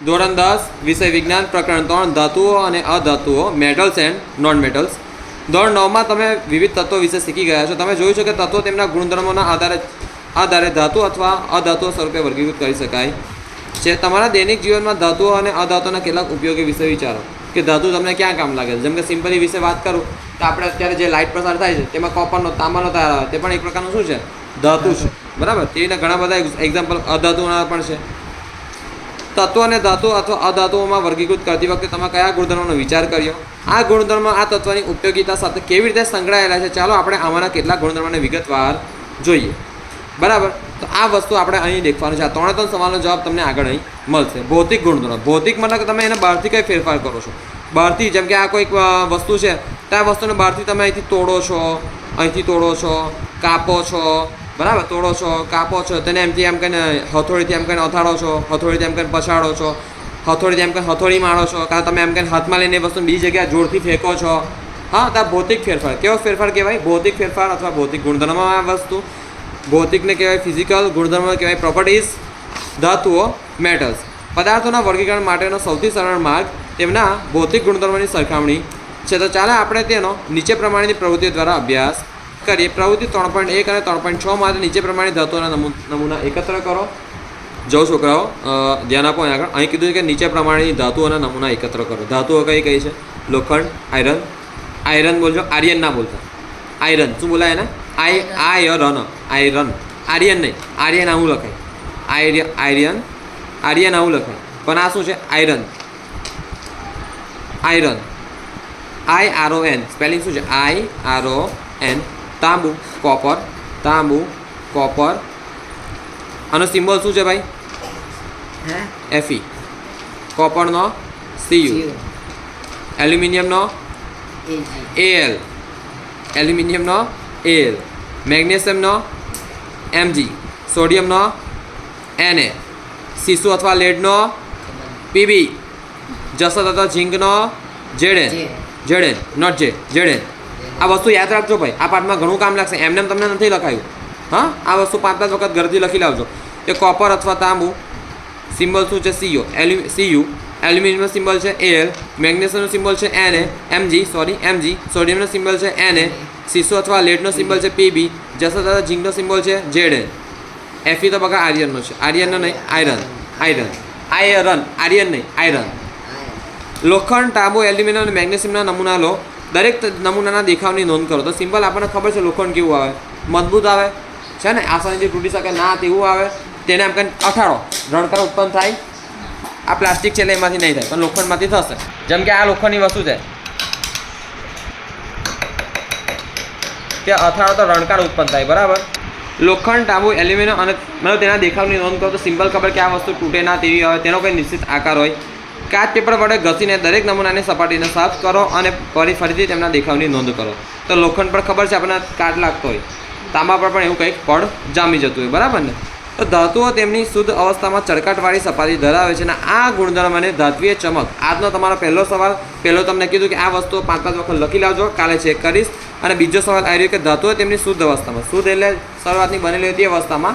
ધોરણ દસ વિષય વિજ્ઞાન, પ્રકરણ ત્રણ, ધાતુઓ અને અધાતુઓ મેટલ્સ એન્ડ નોન મેટલ્સ ધોરણ નવમાં તમે વિવિધ તત્વો વિશે શીખી ગયા છો. તમે જોયું છે કે તત્વો તેમના ગુણધર્મોના આધારે આધારે ધાતુ અથવા અધાતુઓ સ્વરૂપે વર્ગીકૃત કરી શકાય છે. તમારા દૈનિક જીવનમાં ધાતુઓ અને અધાતુઓના કેટલાક ઉપયોગી વિશે વિચારો કે ધાતુ તમને ક્યાં કામ લાગે છે? જેમ કે સિમ્પલી વિશે વાત કરું તો આપણે અત્યારે જે લાઇટ પસાર થાય છે તેમાં કોપરનો તાંબાનો તાર આવે, તે પણ એક પ્રકારનું શું છે? ધાતુ છે. બરાબર? તેના ઘણા બધા એક્ઝામ્પલ અધાતુના પણ છે. તત્વો અને ધાતુ અથવા અધાતુઓમાં વર્ગીકૃત કરતી વખતે તમે કયા ગુણધર્મોનો વિચાર કર્યો? આ ગુણધર્મ આ તત્વની ઉપયોગિતા સાથે કેવી રીતે સંકળાયેલા છે? ચાલો આપણે આમાંના કેટલાક ગુણધર્મને વિગતવાર જોઈએ. બરાબર? તો આ વસ્તુ આપણે અહીં દેખવાનું છે. આ ત્રણે ત્રણ સવાલનો જવાબ તમને આગળ અહીં મળશે. ભૌતિક ગુણધર્મ. ભૌતિક મતલબ કે તમે એને બહારથી કંઈ ફેરફાર કરો છો? બહારથી, જેમ કે આ કોઈક વસ્તુ છે. તો આ વસ્તુને બહારથી તમે અહીંથી તોડો છો, અહીંથી તોડો છો, કાપો છો બરાબર, તોડો છો, કાપો છો, તેને એમથી એમ કહીને હથોડીથી એમ કહીને અથાડો છો, હથોડીથી એમ કહીને પછાડો છો, હથોડીથી એમ કહીને હથોડી મારો છો, કાં તમે એમ કહીને હાથમાં લઈને વસ્તુ બીજી જગ્યાએ જોરથી ફેંકો છો. હા, તો ભૌતિક ફેરફાર, કેવો ફેરફાર કહેવાય? ભૌતિક ફેરફાર અથવા ભૌતિક ગુણધર્મમાં આ વસ્તુ. ભૌતિકને કહેવાય ફિઝિકલ ગુણધર્મ કહેવાય પ્રોપર્ટીઝ ધાતુઓ મેટલ્સ પદાર્થોના વર્ગીકરણ માટેનો સૌથી સરળ માર્ગ તેમના ભૌતિક ગુણધર્મોની સરખામણી છે. તો ચાલો આપણે તેનો નીચે પ્રમાણેની પ્રવૃત્તિઓ દ્વારા અભ્યાસ કરીએ પ્રવૃત્તિ ત્રણ પોઈન્ટ એક અને ત્રણ પોઈન્ટ માટે નીચે પ્રમાણે ધાતુઓના નમૂ- નમૂના એકત્ર કરો. જો છોકરાઓ ધ્યાન આપો અહીં આગળ. અહીં કીધું છે કે નીચે પ્રમાણેની ધાતુઓના નમૂના એકત્ર કરો. ધાતુઓ કઈ કઈ છે? લોખંડ, આયરન. આયરન બોલજો, આર્યન ના બોલતા. આયરન. શું બોલાય એને? આઈ આયરન. આયરન. આર્યન નહીં. આર્યન આવું લખાય. આર્ય, આર્યન. આર્યન આવું લખાય. પણ આ શું છે? Iron. Iron. I R O N spelling શું છે? આઈ આર ઓ એન તાંબુ કોપર તાંબુ કોપર. આનો સિમ્બોલ શું છે ભાઈ? એફી કોપરનો સીયુ એલ્યુમિનિયમનો એએલ એલ એલ્યુમિનિયમનો એલ મેગ્નેશિયમનો એમજી સોડિયમનો એને સીસુ અથવા લેડનો પીબી જસત અથવા ઝીંકનો જેડેન જેડેન નોટ જે જેડેન આ વસ્તુ યાદ રાખજો ભાઈ. આ પાઠમાં ઘણું કામ લાગશે. એમને એમ તમને નથી લખાયું. હા? આ વસ્તુ પાંચ પાંચ વખત ઘરથી લખી લાવજો. કે કોપર અથવા તાંબુ, સિમ્બલ શું છે? સીયુ એલ્યુ સીયુ એલ્યુમિનિયમનો સિમ્બલ છે એલ મેગ્નેશિયમનો સિમ્બલ છે એને એમજી સોરી એમજી સોડિયમનો સિમ્બલ છે એને સીસો અથવા લેડનો સિમ્બલ છે પીબી જસત અથવા ઝીંકનો સિમ્બલ છે જેડેન એફી તો બગા આર્યનનો છે. આર્યનનો નહીં આયરન આયરન આયરન આર્યન નહીં આયરન લોખંડ, તાંબુ, એલ્યુમિનિયમ અને મેગ્નેશિયમના નમૂના લો. દરેક નમૂનાના દેખાવની નોંધ કરો. તો સિમ્પલ આપણને ખબર છે લોખંડ કેવું આવે. મજબૂત આવે. છે ને? આસાનીથી તૂટી શકે ના તેવું આવે. તેને એમ કંઈ અઠાડો રણકર ઉત્પન્ન થાય. આ પ્લાસ્ટિક છે એમાંથી નહીં થાય. પણ લોખંડમાંથી થશે. જેમ કે આ લોખંડની વસ્તુ છે. તે અથાડો તો રણકાર ઉત્પન્ન થાય. બરાબર? લોખંડ તાંબુ એલ્યુમિનિયમ અને મતલબ તેના દેખાવની નોંધ કરો. તો સિમ્પલ ખબર કે આ વસ્તુ તૂટે ના, તેવી હોય તેનો કોઈ નિશ્ચિત આકાર હોય. કાચ પેપર વડે ઘસીને દરેક નમૂનાની સપાટીને સાફ કરો અને ફરી ફરીથી તેમના દેખાવની નોંધ કરો. તો લોખંડ પર ખબર છે આપણને કાટ લાગતો હોય. તાંબા પર પણ એવું કંઈક પડ જામી જતું હોય, બરાબર ને? તો ધાતુઓ તેમની શુદ્ધ અવસ્થામાં ચળકાટવાળી સપાટી ધરાવે છે અને આ ગુણધર્મ અને ધાત્વીય ચમક. આજનો તમારો પહેલો સવાલ, પહેલો તમને કીધું કે આ વસ્તુઓ પાંચ પાંચ વખત લખી લાવજો, કાલે ચેક કરીશ. અને બીજો સવાલ આવી રહ્યો કે ધાતુઓ તેમની શુદ્ધ અવસ્થામાં, શુદ્ધ એટલે શરૂઆતની બનેલી હતી અવસ્થામાં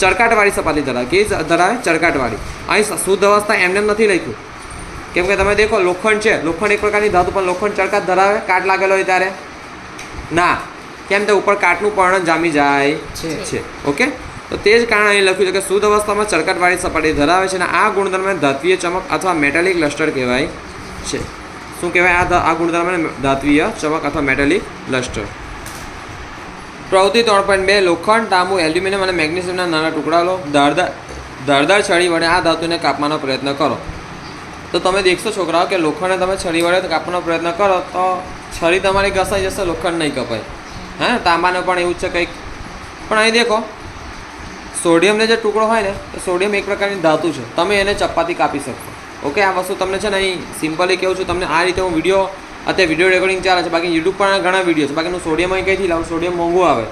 ચળકાટવાળી સપાટી ધરાવે, કે ધરાવે ચળકાટવાળી. અહીં શુદ્ધ અવસ્થા એમને એમ નથી લખ્યું. કેમ કે તમે દેખો લોખંડ છે. લોખંડ એક પ્રકારની ધાતુ પણ લોખંડ ચળકાટ ધરાવે. કાટ લાગેલો હોય ત્યારે. ના. કેમ તે ઉપર કાટનું પર્ણ જામી જાય છે. ઓકે? તો તે જ કારણે અહીં લખ્યું છે કે શુદ્ધ અવસ્થામાં ચળકાટવાળી સપાટી ધરાવે છે અને આ ગુણધર્મને ધાત્વીય ચમક અથવા મેટાલિક લસ્ટર કહેવાય છે. શું કહેવાય? આ આ ગુણધર્મને ધાત્વીય ચમક અથવા મેટાલિક લસ્ટર પ્રવૃત્તિ ત્રણ પોઈન્ટ બે લોખંડ તાંબુ એલ્યુમિનિયમ અને મેગ્નેશિયમના નાના ટુકડા લો. ધારદાર ધારદાર છડી વડે આ ધાતુને કાપવાનો પ્રયત્ન કરો. તો તમે દેખશો છોકરાઓ કે લોખંડને તમે છરી વડે કાપવાનો પ્રયત્ન કરો તો છરી તમારી ઘસાઈ જશે, લોખંડ નહીં કપાય. હે, તાંબાને પણ એવું જ છે કંઈક. પણ અહીં દેખો, સોડિયમને જે ટુકડો હોય ને તો સોડિયમ એક પ્રકારની ધાતુ છે. તમે એને ચપાતી કાપી શકશો. ઓકે, આ વસ્તુ તમને છે ને અહીં સિમ્પલી કહું છું, તમને આ રીતે હું વીડિયો, અત્યારે વીડિયો રેકોર્ડિંગ ચાલે છે, બાકી યુટ્યુબ પર ઘણા વીડિયો છે. બાકી હું સોડિયમ અહીં કઈથી લાવું? સોડિયમ મોંઘું આવે.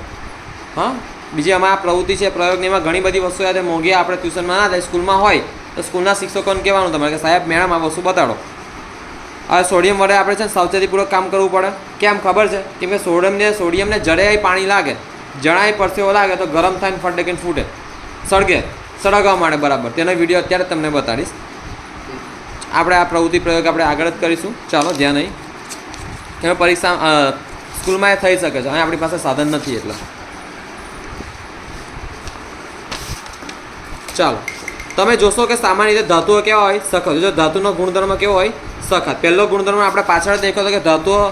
હા? બીજી આમાં આ પ્રવૃત્તિ છે, પ્રયોગની. એમાં ઘણી બધી વસ્તુ યાદ મોંઘી આપણે ટ્યુશનમાં ના થાય, સ્કૂલમાં હોય. તો સ્કૂલના શિક્ષકોને કહેવાનું તમારે કે સાહેબ, મેડમ આ વસ્તુ બતાડો? આ સોડિયમ વડે આપણે છે ને સાવચેતીપૂર્વક કામ કરવું પડે. કેમ ખબર છે? કેમ કે સોડિયમને સોડિયમને જડે પાણી લાગે. જણાય પરસેવો લાગે તો ગરમ થાય ને ફટ દેખીને ફૂટે. સળગે. સળગવા માટે બરાબર. તેનો વીડિયો અત્યારે તમને બતાડીશ. આપણે આ પ્રવૃત્તિ પ્રયોગ આપણે આગળ જ કરીશું. ચાલો, ધ્યાન નહીં તેનો પરીક્ષા સ્કૂલમાં એ થઈ શકે છે. અને આપણી પાસે સાધન નથી એટલે. ચાલો. તમે જોશો કે સામાન્ય રીતે ધાતુઓ કેવા હોય? સખત. જો ધાતુનો ગુણધર્મ કેવો હોય? સખત. પહેલો ગુણધર્મ આપણે પાછળ દેખો તો કે ધાતુઓ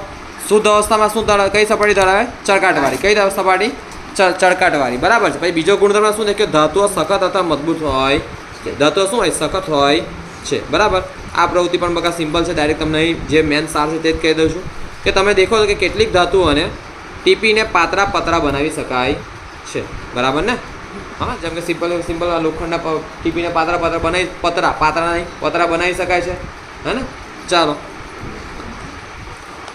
શુદ્ધ અવસ્થામાં શું ધરાવે? કઈ સપાટી ધરાવે? ચળકાટવાળી. કઈ સપાટી? ચળકાટવાળી. બરાબર છે. પછી બીજો ગુણધર્મ શું દેખ્યો? ધાતુઓ સખત અથવા મજબૂત હોય છે. ધાતુઓ શું હોય? સખત હોય છે. બરાબર? આ પ્રવૃત્તિ પણ બકા સિમ્પલ છે. ડાયરેક્ટ તમને જે મેન સાર છે તે જ કહી દઉં છું. કે તમે દેખો કે કેટલીક ધાતુઓને ટીપીને પાતળા પતરા બનાવી શકાય છે. બરાબર ને? હા, જેમ કે સિમ્પલ સિમ્પલ લોખંડના ટીપીને પાતરા પાતરા બનાવી, પતરા પાતરા નહીં, પતરા બનાવી શકાય છે. હે ને? ચાલો.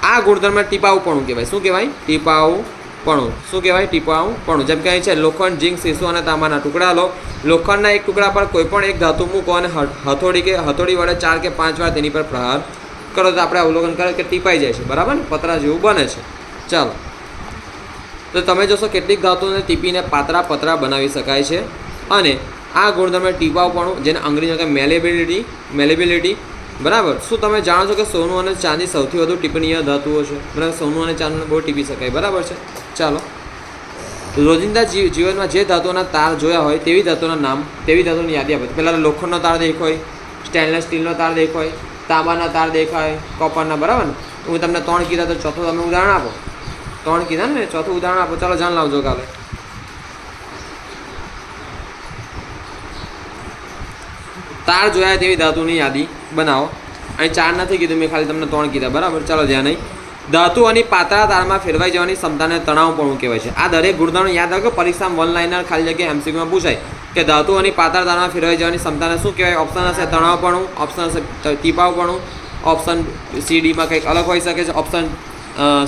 આ ગુણધર્મ ટીપાઉપણું કહેવાય. શું કહેવાય? ટીપાઉપણું શું કહેવાય? ટીપાઉપણું જેમ કે અહીં છે, લોખંડ જીંક શીશુ અને તાંબાના ટુકડા. લો, લોખંડના એક ટુકડા પર કોઈ પણ એક ધાતુ મૂકો અને હથોડી કે, હથોડી વડે ચાર કે પાંચ વાર તેની પર પ્રહાર કરો તો આપણે અવલોકન કરે કે ટીપાઈ જાય છે. બરાબર ને? પતરા જેવું બને છે. ચાલો. તો તમે જોશો કેટલીક ધાતુઓને ટીપીને પાતળા પતરા બનાવી શકાય છે. અને આ ગુણધર્મ ટીપાવપણું જેને અંગ્રેજીમાં કહે મેલેબિલિટી મેલેબિલિટી બરાબર? શું તમે જાણો છો કે સોનું અને ચાંદી સૌથી વધુ ટીપણીય ધાતુઓ છે? બરાબર, સોનું અને ચાંદીને બહુ ટીપી શકાય. બરાબર છે? ચાલો. રોજિંદા જીવ, જીવનમાં જે ધાતુઓના તાર જોયા હોય, તેવી ધાતુના નામ, તેવી ધાતુની યાદી આપે. પહેલાં લોખંડનો તાર દેખાય સ્ટેનલેસ સ્ટીલનો તાર દેખાય, તાંબાના તાર દેખાય કોપરના બરાબર ને? હું તમને ત્રણ કીધા તો ચોથો તમે ઉદાહરણ આપો. ત્રણ કીધા ને ચોથું ઉદાહરણ આપો, ચાલો જાણ લાવજો કાલે. તાર જોયા તેવી ધાતુની યાદી બનાવો. અહીં ચાર નથી કીધું, મેં ખાલી તમને ત્રણ કીધા, બરાબર? ચાલો ધ્યાન નહીં ધાતુ અને પાતળા તારમાં ફેરવાઈ જવાની ક્ષમતાને તણાવપણું કહેવાય છે. આ દરેક ગુણધર્મ યાદ રાખો, પરીક્ષામાં વન લાઇનર ખાલી જગ્યાએ એમસીક્યુમાં પૂછાય કે ધાતુ અને પાતળા તારમાં ફેરવાઈ જવાની ક્ષમતાને શું કહેવાય? ઓપ્શન હશે તણાવપણું ઓપ્શન હશે ટીપાવપણું ઓપ્શન સી ડીમાં કંઈક અલગ હોઈ શકે છે ઓપ્શન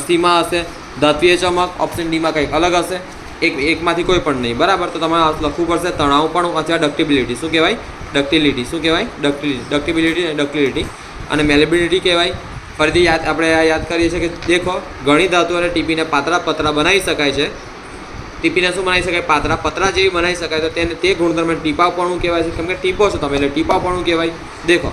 સીમાં હશે ધાત્વીય ચમક ઓપ્શન ડીમાં કંઈક અલગ હશે. એક એકમાંથી કોઈ પણ નહીં. બરાબર? તો તમારે લખવું પડશે તણાવ પણ અથવા ડક્ટિબિલિટી. શું કહેવાય? ડક્ટિલિટી. શું કહેવાય? ડક્ટિલિટી ડક્ટિબિલિટી અને ડક્ટિલિટી. અને મેલેબિલિટી કહેવાય. ફરીથી યાદ આપણે યાદ કરીએ છીએ કે દેખો, ઘણી ધાતુઓને ટીપીને પાતળા પતરા બનાવી શકાય છે. ટીપીને શું બનાવી શકાય? પાતળા પતરા જેવી બનાવી શકાય. તો તેને તે ગુણધર્મ ટીપાપણું કહેવાય છે. કેમ કે ટીપો છો તમે, એટલે ટીપાપણું કહેવાય. દેખો,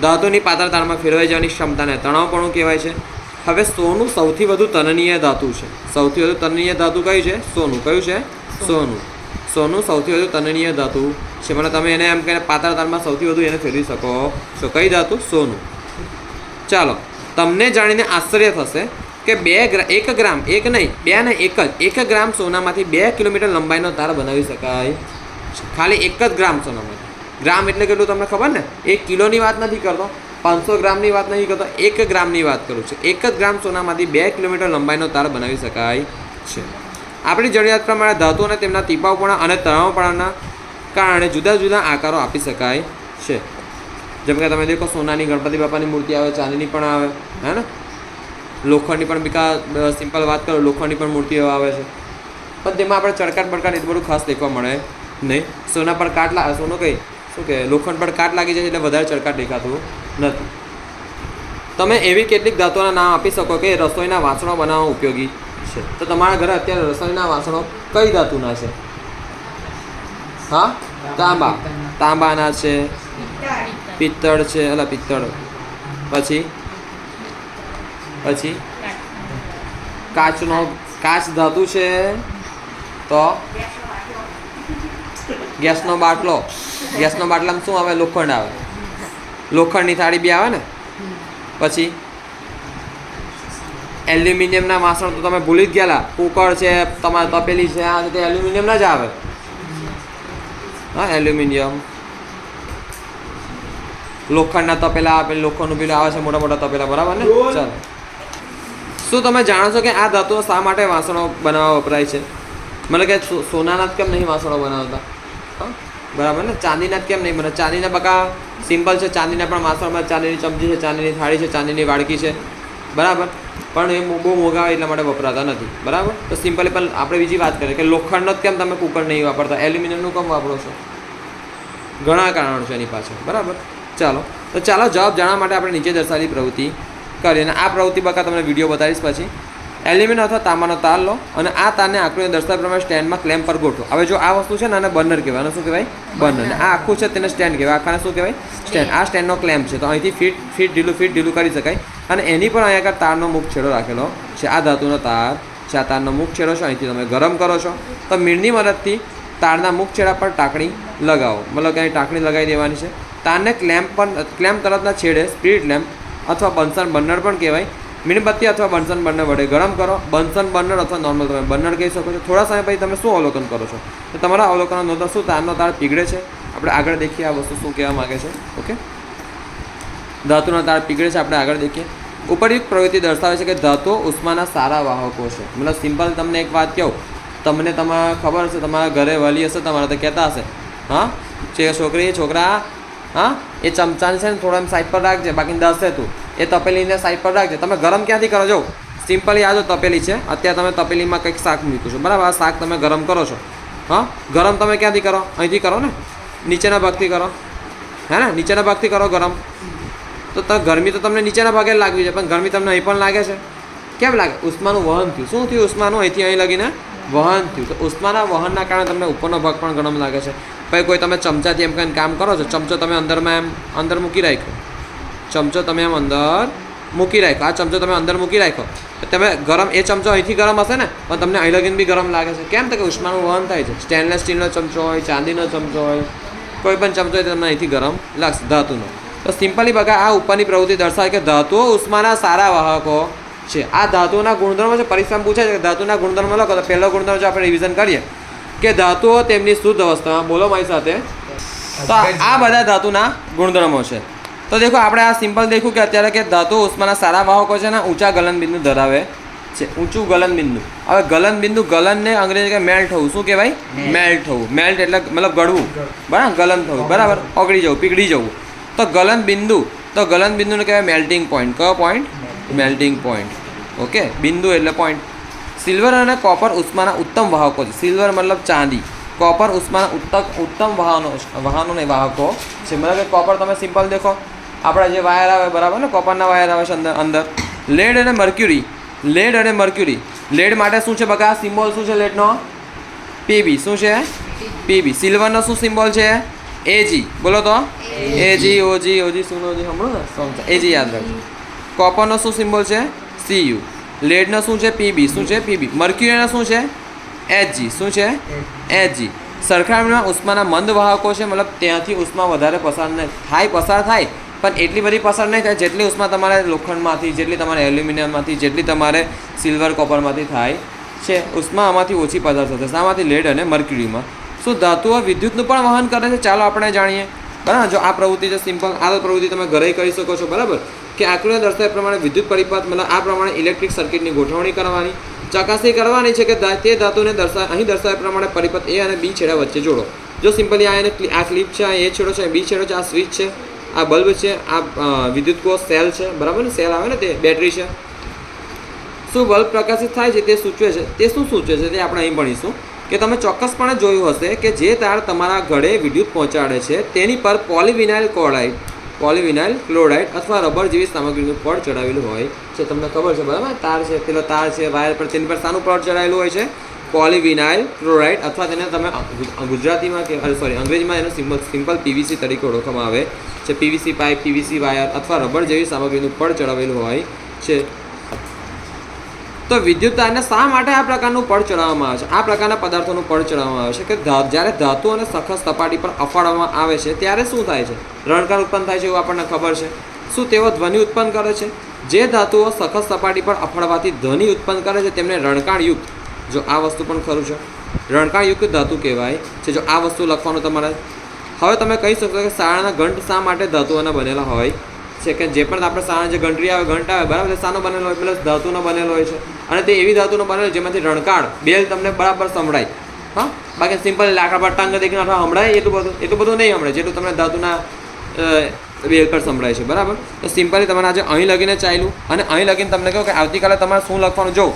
ધાતુની પાતળ તારમાં ફેરવાઈ જવાની ક્ષમતાને તણાવપણું કહેવાય છે. હવે સોનું સૌથી વધુ તનનીય ધાતુ છે. સૌથી વધુ તનનીય ધાતુ કયું છે? સોનું. કયું છે? સોનું. સોનું. સૌથી વધુ તનનીય ધાતુ છે. મને તમે એને એમ કહીને પાતળા તારમાં સૌથી વધુ એને ફેરવી શકો. છો કઈ ધાતુ? સોનું. ચાલો તમને જાણીને આશ્ચર્ય થશે કે બે ગ્રા એક ગ્રામ એક નહીં બે ને એક જ એક ગ્રામ સોનામાંથી બે કિલોમીટર લંબાઈનો તાર બનાવી શકાય. ખાલી એક જ ગ્રામ સોનામાંથી. ગ્રામ એટલે કેટલું તમને ખબર ને? એક કિલોની વાત નથી કરતો. પાંચસો ગ્રામની વાત નહીં કરતો, એક ગ્રામની વાત કરું છું. એક જ ગ્રામ સોનામાંથી બે કિલોમીટર લંબાઈનો તાર બનાવી શકાય છે. આપણી જરૂરિયાત પ્રમાણે ધાતુ અને તેમના ટીપાવપણા અને તણાવપણાના કારણે જુદા જુદા આકારો આપી શકાય છે. જેમ કે તમે દેખો, સોનાની ગણપતિ બાપાની મૂર્તિ આવે, ચાંદીની પણ આવે, હે ને? લોખંડની પણ બીકા સિમ્પલ વાત કરો, લોખંડની પણ મૂર્તિઓ આવે છે. પણ તેમાં આપણે ચડકાટ બડકાટ એટલું બધું ખાસ દેખવા મળે નહીં. સોના પર કાટ લા, સોનું કંઈ? શું કે, લોખંડ પર કાટ લાગી જાય એટલે વધારે ચડકાટ દેખાતું નથી. તમે એવી કેટલીક ધાતુઓના નામ આપી શકો કે રસોઈના વાસણો બનાવવા ઉપયોગી છે. તો તમારા ઘરે અત્યારે રસોઈના વાસણો કઈ ધાતુના છે? હા? તાંબા. તાંબાના છે. પિત્તળ છે. અલા, પિત્તળ. પછી? પછી? કાચનો, કાચ ધાતુ છે. તો? ગેસનો બાટલો. ગેસનો બાટલામાં શું આવે? લોખંડ આવે. લોખંડની થાળી બી આવે ને? પછી એલ્યુમિનિયમના વાસણ તો તમે ભૂલી જ ગયેલા. કુકર છે તમારે તપેલી છે આ તે એલ્યુમિનિયમના જ આવે. હા એલ્યુમિનિયમ. લોખંડના તપેલા આવે લોખંડનું પેલું આવે છે મોટા મોટા તપેલા બરાબર ને? ચાલો. શું તમે જાણો છો કે આ ધાતુઓ શા માટે વાસણો બનાવવા વપરાય છે? મતલબ કે સોનાના જ કેમ નહીં વાસણો બનાવતા? હા? બરાબર ને? ચાંદીના કેમ નહીં બને ચાંદીના બકા સિમ્પલ છે. ચાંદીના પણ વાસણમાં ચાંદીની ચમચી છે, ચાંદીની થાળી છે, ચાંદીની વાડકી છે. બરાબર? પણ એ બહુ મોંઘા એટલા માટે વપરાતા નથી. બરાબર? તો સિમ્પલી પણ આપણે બીજી વાત કરીએ કે લોખંડનો જ કેમ તમે કુકર નહીં વાપરતા? એલ્યુમિનિયમનું કેમ વાપરો છો? ઘણા કારણો છે એની પાછળ. બરાબર? ચાલો. તો ચાલો, જવાબ જાણવા માટે આપણે નીચે દર્શાવેલી પ્રવૃત્તિ કરીએ અને આ પ્રવૃત્તિ બકા તમને વીડિયો બતાવીશ પછી. એલ્યુમિનિયમ અથવા તાંબાનો તાર લો અને આ તારને આકૃતિ દર્શાવ્યા પ્રમાણે સ્ટેન્ડમાં ક્લેમ્પ પર ગોઠવો. હવે જો આ વસ્તુ છે ને આને બર્નર કહેવાય. શું કહેવાય? બર્નર આ આખું છે તેને સ્ટેન્ડ કહેવાય. આખાને શું કહેવાય? સ્ટેન્ડ આ સ્ટેન્ડનો ક્લેમ્પ છે. તો અહીંથી ફીટ ફીટ ઢીલું ફીટ ઢીલું કરી શકાય. અને એની પણ અહીંયા આગળ તારનો મુખ છેડો રાખેલો છે. આ ધાતુનો તાર છે. આ તારનો મુખ છેડો છે. અહીંથી તમે ગરમ કરો છો. તો મીણની મદદથી તારના મુખ છેડા પર ટાંકણી લગાવો. મતલબ કે અહીં ટાંકણી લગાવી દેવાની છે. તારને ક્લેમ્પ પણ ક્લેમ્પ તરફના છેડે સ્પીડ લેમ્પ અથવા બન્સન બર્નર પણ કહેવાય. મીણબત્તી અથવા બનસન બર્નર વડે ગરમ કરો. બનસન બર્નર અથવા નોર્મલ તમે બર્નર કહી શકો છો. થોડા સમય પછી તમે શું અવલોકન કરો છો? તો તમારા અવલોકન નોંધો શું તારનો તાર પીગળે છે. આપણે આગળ દેખીએ આ વસ્તુ શું કહેવા માગે છે. ઓકે? ધાતુનો તાર પીગળે છે. આપણે આગળ દેખીએ. ઉપરયુક્ત પ્રવૃત્તિ દર્શાવે છે કે ધાતુઓ ઉષ્માના સારા વાહકો છે. મતલબ સિમ્પલ તમને એક વાત કહું. તમને તમારા ખબર હશે, તમારા ઘરે વલી હશે, તમારા તો કહેતા હશે. હા? જે છોકરી છોકરા, હા? એ ચમચાને છે ને થોડા સાઈડ પર રાખજે. બાકી દસે તું. એ તપેલીને સાઈડ પર રાખજો. તમે ગરમ ક્યાંથી કરો જો સિમ્પલી આ જો તપેલી છે. અત્યારે તમે તપેલીમાં કંઈક શાક મૂક્યું છો. બરાબર? આ શાક તમે ગરમ કરો છો. હા? ગરમ તમે ક્યાંથી કરો? અહીંથી કરો ને? નીચેના ભાગથી કરો. હે ને? નીચેના ભાગથી કરો ગરમ. તો ગરમી તો તમને નીચેના ભાગે લાગવી છે, પણ ગરમી તમને અહીં પણ લાગે છે. કેમ લાગે? ઉષ્માનું વહન થયું. શું થયું ઉષ્માનું? અહીંથી અહીં લગીને વહન થયું. તો ઉષ્માના વહનના કારણે તમને ઉપરનો ભાગ પણ ગરમ લાગે છે. પછી કોઈ તમે ચમચાથી એમ કંઈ કામ કરો છો? ચમચો તમે અંદરમાં એમ, અંદર મૂકી રાખ્યો. ચમચો તમે આમ અંદર મૂકી રાખ્યો. આ ચમચો તમે અંદર મૂકી રાખો તમે ગરમ, એ ચમચો અહીંથી ગરમ હશે ને, પણ તમને અહીં લગીને બી ગરમ લાગે છે. કેમ? તો કે ઉષ્માનું વહન થાય છે. સ્ટેનલેસ સ્ટીલનો ચમચો હોય, ચાંદીનો ચમચો હોય, કોઈ પણ ચમચો હોય તમને અહીંથી ગરમ લાગશે, ધાતુનો. તો સિમ્પલી બગા આ ઉપરની પ્રવૃત્તિ દર્શાવે કે ધાતુઓ ઉષ્માના સારા વાહકો છે. આ ધાતુના ગુણધર્મો છે. પરીક્ષામાં પૂછે છે કે ધાતુના ગુણધર્મો લખો તો પહેલો ગુણધર્મ જો આપણે રિવિઝન કરીએ, કે ધાતુઓ તેમની શુદ્ધ અવસ્થામાં, બોલો મારી સાથે. તો આ બધા ધાતુના ગુણધર્મો છે. તો દેખો આપણે આ સિમ્પલ દેખ્યું કે અત્યારે કે ધાતુ ઉષ્માના સારા વાહકો છે ને ઊંચા ગલનબિંદુ ધરાવે છે. ઊંચું ગલનબિંદુ. હવે ગલનબિંદુ ગલનને અંગ્રેજી કે મેલ્ટ થવું. શું કહેવાય? મેલ્ટ થવું. મેલ્ટ એટલે મતલબ ગળવું. બરાબર? ગલન થવું. બરાબર? ઓગળી જવું પીગળી જવું. તો ગલન બિંદુ તો ગલનબિંદુને કહેવાય મેલ્ટિંગ પોઈન્ટ કયો પોઈન્ટ મેલ્ટિંગ પોઈન્ટ ઓકે? બિંદુ એટલે પોઈન્ટ સિલ્વર અને કોપર ઉષ્માના ઉત્તમ વાહકો છે. સિલ્વર મતલબ ચાંદી. કોપર ઉષ્માના ઉત્તમ ઉત્તમ વાહનો વાહનો ને વાહકો છે. મતલબ કે કોપર તમે સિમ્પલ દેખો. આપણા જે વાયર આવે બરાબર ને? કોપરના વાયર આવે છે અંદર અંદર. લેડ અને મર્ક્યુરી લેડ અને મર્ક્યુરી લેડ માટે શું છે બકા? સિમ્બોલ શું છે લેડનો પીબી શું છે? પીબી સિલ્વરનો શું સિમ્બોલ છે? એજી બોલો તો? એજી ઓજી ઓજી શું ઓજી હમણાં ને? સમજા એજી યાદ રાખજો. કોપરનો શું સિમ્બોલ છે? સીયુ લેડનો શું છે? પીબી શું છે? પીબી મર્ક્યુરીનો શું છે? એચજી શું છે? એચજી સરખામણીમાં ઉષ્માના મંદ વાહકો છે મતલબ ત્યાંથી ઉષ્મા વધારે પસાર થાય પસાર થાય. પણ એટલી બધી પસાર નહીં થાય જેટલી ઉષ્મા તમારે લોખંડમાંથી, જેટલી તમારે એલ્યુમિનિયમમાંથી, જેટલી તમારે સિલ્વર કોપરમાંથી થાય છે, ઉષ્મા આમાંથી ઓછી પસાર થશે. શામાંથી લેડ અને મર્ક્યુરીમાં. શું ધાતુઓ વિદ્યુતનું પણ વહન કરે છે? ચાલો આપણે જાણીએ. બરાબર? જો આ પ્રવૃત્તિ છે સિમ્પલ, આ પ્રવૃત્તિ તમે ઘરે કરી શકો છો, બરાબર? કે આકૃતિ દર્શાવ્યા પ્રમાણે વિદ્યુત પરિપથ, મતલબ આ પ્રમાણે ઇલેક્ટ્રિક સર્કિટની ગોઠવણી કરવાની. ચકાસણી કરવાની છે કે તે ધાતુને દર્શા, અહીં દર્શાવ્યા પ્રમાણે પરિપથ એ અને બી છેડા વચ્ચે જોડો. જો સિમ્પલી આ એને આ ક્લિપ છે, આ એ છેડો છે બી છેડો છે, આ સ્વિચ છે આ બલ્બ છે, આ વિદ્યુત કોષ સેલ છે, બરાબર ને? સેલ આવે ને તે? બેટરી છે. શું બલ્બ પ્રકાશિત થાય છે તે સૂચવે છે? તે શું સૂચવે છે તે આપણે અહીં ભણીશું. કે તમે ચોક્કસપણે જોયું હશે કે જે તાર તમારા ઘરે વિદ્યુત પહોંચાડે છે, તેની પર પોલિવિનાઇલ ક્લોરાઇડ પોલિવિનાઇલ ક્લોરાઇડ અથવા રબર જેવી સામગ્રીનું પડ ચડાવેલું હોય છે. તમને ખબર છે, બરાબર? તાર છે, પેલો તાર છે, વાયર પર, તેની પર શાનું પડ ચડાવેલું હોય છે. પોલિવિનાઇલ ક્લોરાઇડ અથવા તેને તમે ગુજરાતીમાં કે સોરી અંગ્રેજીમાં એનો સિમ્પલ સિમ્પલ પીવીસી તરીકે ઓળખવામાં આવે છે. પીવીસી પાઇપ, પીવીસી વાયર અથવા રબર જેવી સામગ્રીનું પડ ચડાવેલું હોય છે. તો વિદ્યુત તારને શા માટે આ પ્રકારનું પડ ચડાવવામાં આવે છે? આ પ્રકારના પદાર્થોનું પડ ચડાવવામાં આવે છે કે જ્યારે ધાતુ અને સખત સપાટી પર અફાડવામાં આવે છે, ત્યારે શું થાય છે? રણકાર ઉત્પન્ન થાય છે એવું આપણને ખબર છે. શું તેઓ ધ્વનિ ઉત્પન્ન કરે છે? જે ધાતુઓ સખત સપાટી પર અફાડવાથી ધ્વનિ ઉત્પન્ન કરે છે, તેમને રણકાણયુક્ત જો આ વસ્તુ પણ ખરું છે. રણકાણયુક્ત ધાતુ કહેવાય છે. જો આ વસ્તુ લખવાનું તમારે, હવે તમે કહી શકો કે શાળાના ઘંટ શા માટે ધાતુઓના બનેલા હોય છે કે જે પણ આપણે શાળા જે ઘંટરી આવે, ઘંટ આવે, બરાબર શાનો બનેલો હોય પ્લસ ધાતુનો બનેલો હોય છે. અને તે એવી ધાતુનો બનેલો જેમાંથી રણકાળ બેલ તમને બરાબર સંભળાય. હા? બાકી સિમ્પલ લાકડા પર ટાંગ દેખીને સંભળાય એટલું બધું એટલું બધું નહીં સંભળાય, જેટલું તમને ધાતુના બેલ પર સંભળાય છે, બરાબર? તો સિમ્પલી તમારે આજે અહીં લગીને ચાલ્યું. અને અહીં લગીને તમને કહ્યું કે આવતીકાલે તમારે શું લખવાનું? જો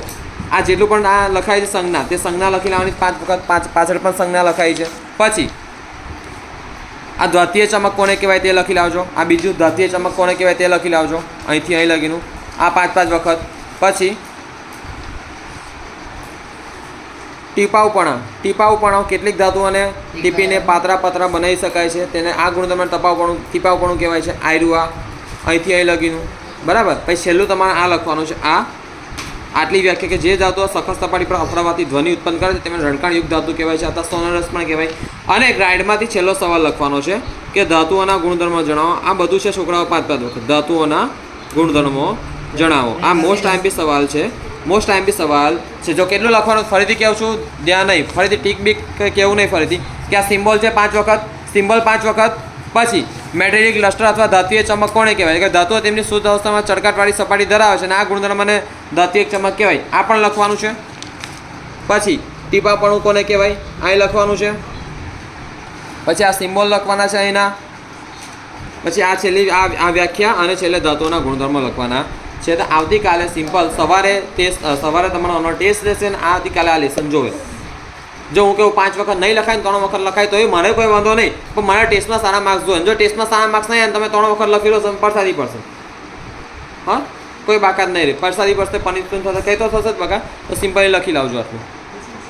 આ જેટલું પણ આ લખાય છે સંજ્ઞા. તે સંજ્ઞા લખી લાવવાની પાંચ વખત પાંચ, પાછળ પણ સંજ્ઞા લખાય છે. પછી, આ દ્વિતીય ચમક કોને કહેવાય તે લખી લાવજો. આ બીજું દ્વિતીય ચમક કોને કહેવાય તે લખી લાવજો. અહીંથી અહીં લગીનું આ પાંચ પાંચ વખત. પછી ટીપાવપણા ટીપાવપણા કેટલીક ધાતુઓને ટીપીને પાતરા પાતરા બનાવી શકાય છે. તેને આ ગુણધર્મ ટપાવપણું ટીપાવપણું કહેવાય છે. આયરું આ અહીંથી અહીં લગીનું બરાબર? પછી છેલ્લું તમારે આ લખવાનું છે. આ આટલી વ્યાખ્યા કે જે ધાતુઓ સખત સપાટી પર અફડાવાથી ધ્વનિ ઉત્પન્ન કરે છે, તેમને રણકાણયુક્ત ધાતુ કહેવાય છે. અથવા સોનરસ પણ કહેવાય. અને ગ્રાઇડમાંથી છેલ્લો સવાલ લખવાનો છે કે ધાતુઓના ગુણધર્મો જણાવો. આ બધું છે છોકરાઓ પાંચ પાંચ વખત. ધાતુઓના ગુણધર્મો જણાવો. આ મોસ્ટ આઈમ્પી સવાલ છે. મોસ્ટ ટાઈમ સવાલ છે. જો કેટલું લખવાનું ફરીથી કહું છું, ધ્યાન નહીં. ફરીથી ટીક બીક કહેવું નહીં ફરીથી. કે આ સિમ્બોલ છે પાંચ વખત, સિમ્બોલ પાંચ વખત. પછી મેટેરિક લસ્ટર અથવા ધાતુએ ચમક કોને કહેવાય? કે ધાતુઓ તેમની શુદ્ધ અવસ્થામાં ચળકાટવાળી સપાટી ધરાવે છે અને આ ગુણધર્મને ધાતુય ચમક કહેવાય. આ પણ લખવાનું છે. પછી ટીપાપણું કોને કહેવાય? અહીં લખવાનું છે. પછી આ સિમ્બોલ લખવાના છે અહીંના. પછી આ છેલ્લી આ વ્યાખ્યા અને છેલ્લે ધાતુઓના ગુણધર્મો લખવાના છે. તો આવતીકાલે સિમ્પલ સવારે ટેસ્ટ સવારે તમારો ટેસ્ટ રહેશે ને આવતીકાલે આ લેસન જોવે. જો હું કેવું પાંચ વખત નહીં લખાય ત્રણ વખત લખાય તો એ મને કોઈ વાંધો નહીં. પણ મારા ટેસ્ટમાં સારા માર્ક્સ જોઈએ. જો ટેસ્ટમાં સારા માર્ક્સ નહીં તમે ત્રણ વખત લખી લો પરસાદી પડશે. હા? કોઈ બાકાત નહીં રહે. પરસાદી પડશે પનિશમેન્ટ થશે. કંઈ તો થશે જ બકા. તો સિમ્પલી લખી લાવજો આટલું.